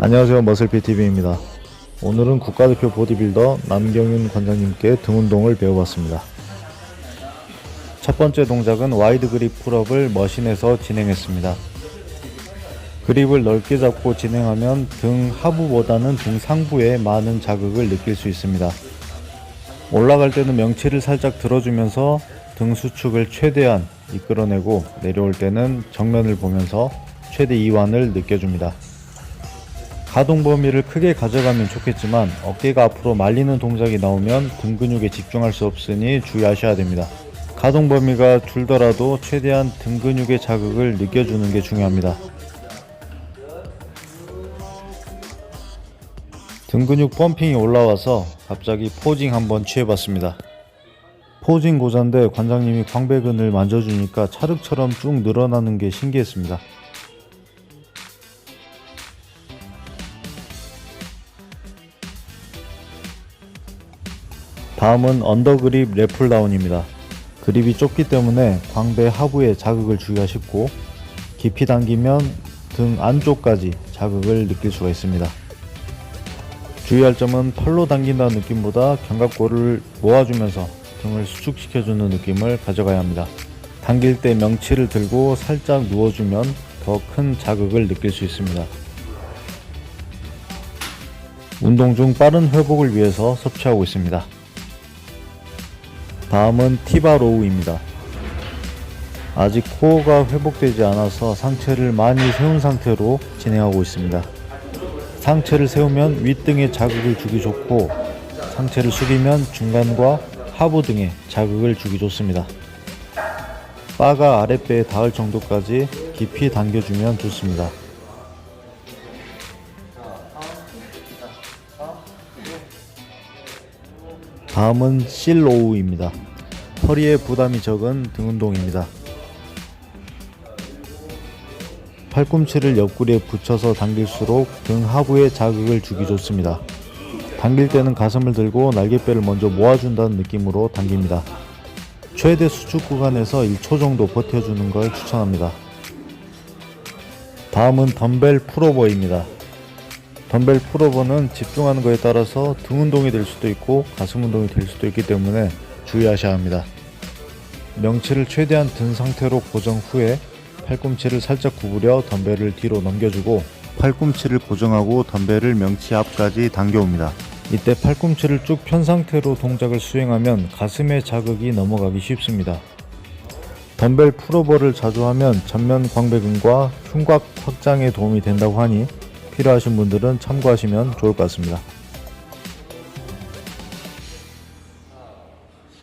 안녕하세요. 머슬피TV입니다. 오늘은 국가대표 보디빌더 남경윤 관장님께 등 운동을 배워봤습니다. 첫 번째 동작은 와이드 그립 풀업을 머신에서 진행했습니다. 그립을 넓게 잡고 진행하면 등 하부보다는 등 상부에 많은 자극을 느낄 수 있습니다. 올라갈 때는 명치를 살짝 들어주면서 등 수축을 최대한 이끌어내고 내려올 때는 정면을 보면서 최대 이완을 느껴줍니다. 가동 범위를 크게 가져가면 좋겠지만 어깨가 앞으로 말리는 동작이 나오면 등 근육에 집중할 수 없으니 주의하셔야 됩니다. 가동 범위가 줄더라도 최대한 등 근육의 자극을 느껴주는 게 중요합니다. 등 근육 펌핑이 올라와서 갑자기 포징 한번 취해봤습니다. 포징 고자인데 관장님이 광배근을 만져주니까 찰흙처럼 쭉 늘어나는 게 신기했습니다. 다음은 언더그립 래플다운입니다. 그립이 좁기 때문에 광배 하부에 자극을 주기가 쉽고 깊이 당기면 등 안쪽까지 자극을 느낄 수가 있습니다. 주의할 점은 팔로 당긴다는 느낌보다 견갑골을 모아주면서 등을 수축시켜주는 느낌을 가져가야 합니다. 당길 때 명치를 들고 살짝 누워주면 더 큰 자극을 느낄 수 있습니다. 운동 중 빠른 회복을 위해서 섭취하고 있습니다. 다음은 티바로우입니다. 아직 코어가 회복되지 않아서 상체를 많이 세운 상태로 진행하고 있습니다. 상체를 세우면 윗등에 자극을 주기 좋고 상체를 숙이면 중간과 하부 등에 자극을 주기 좋습니다. 바가 아랫배에 닿을 정도까지 깊이 당겨주면 좋습니다. 다음은 실로우입니다. 허리에 부담이 적은 등 운동입니다. 팔꿈치를 옆구리에 붙여서 당길수록 등 하부에 자극을 주기 좋습니다. 당길 때는 가슴을 들고 날개뼈를 먼저 모아준다는 느낌으로 당깁니다. 최대 수축 구간에서 1초 정도 버텨주는 걸 추천합니다. 다음은 덤벨 풀오버입니다. 덤벨 풀오버는 집중하는 것에 따라서 등 운동이 될 수도 있고 가슴 운동이 될 수도 있기 때문에 주의하셔야 합니다. 명치를 최대한 든 상태로 고정 후에 팔꿈치를 살짝 구부려 덤벨을 뒤로 넘겨주고 팔꿈치를 고정하고 덤벨을 명치 앞까지 당겨옵니다. 이때 팔꿈치를 쭉 편 상태로 동작을 수행하면 가슴에 자극이 넘어가기 쉽습니다. 덤벨 풀오버를 자주 하면 전면 광배근과 흉곽 확장에 도움이 된다고 하니 필요하신 분들은 참고하시면 좋을 것 같습니다.